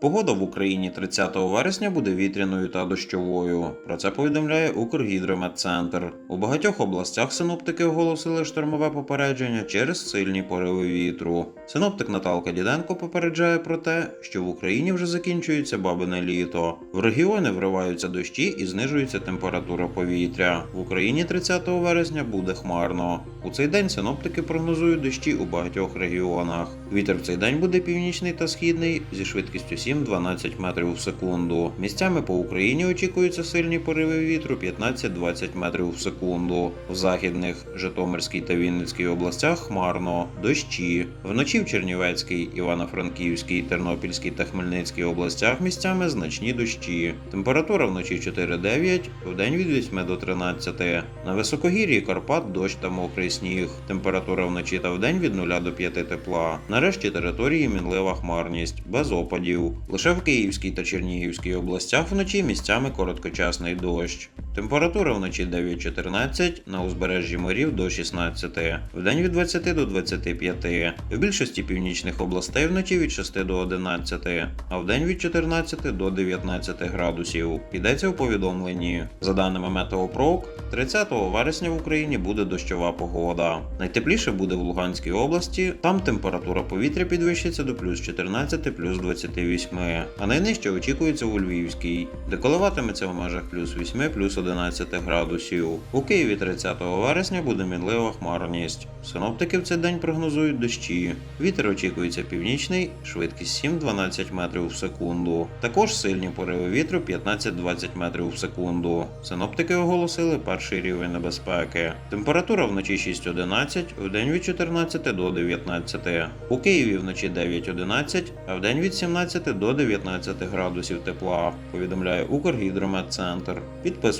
Погода в Україні 30 вересня буде вітряною та дощовою. Про це повідомляє Укргідрометцентр. У багатьох областях синоптики оголосили штормове попередження через сильні пориви вітру. Синоптик Наталка Діденко попереджає про те, що в Україні вже закінчується бабине літо. В регіони вриваються дощі і знижується температура повітря. В Україні 30 вересня буде хмарно. У цей день синоптики прогнозують дощі у багатьох регіонах. Вітер в цей день буде північний та східний зі швидкістю 7-12 метрів в секунду. Місцями по Україні очікуються сильні пориви вітру 15-20 метрів в секунду. В західних Житомирській та Вінницькій областях хмарно, дощі. Вночі в Чернівецькій, Івано-Франківській, Тернопільській та Хмельницькій областях місцями значні дощі. Температура вночі 4-9, вдень від 8 до 13. На високогір'ї Карпат дощ та мокрий сніг. Температура вночі та вдень від 0 до 5 тепла. Нарешті території мінлива хмарність, без опадів. Лише в Київській та Чернігівській областях вночі місцями короткочасний дощ. Температура вночі 9-14, на узбережжі морів до 16, вдень від 20 до 25. В більшості північних областей вночі від 6 до 11, а вдень від 14 до 19 градусів. Йдеться у повідомленні. За даними Метеопрок, 30 вересня в Україні буде дощова погода. Найтепліше буде в Луганській області, там температура повітря підвищиться до плюс 14, плюс 28, а найнижче очікується у Львівській, де коливатиметься в межах плюс 8, плюс 11 градусів. У Києві 30 вересня буде мінлива хмарність. Синоптики в цей день прогнозують дощі. Вітер очікується північний, швидкість 7-12 метрів в секунду. Також сильні пориви вітру 15-20 метрів в секунду. Синоптики оголосили перший рівень небезпеки. Температура вночі 6-11, вдень від 14 до 19. У Києві вночі 9-11, а вдень від 17 до 19 градусів тепла. Повідомляє Укргідрометцентр.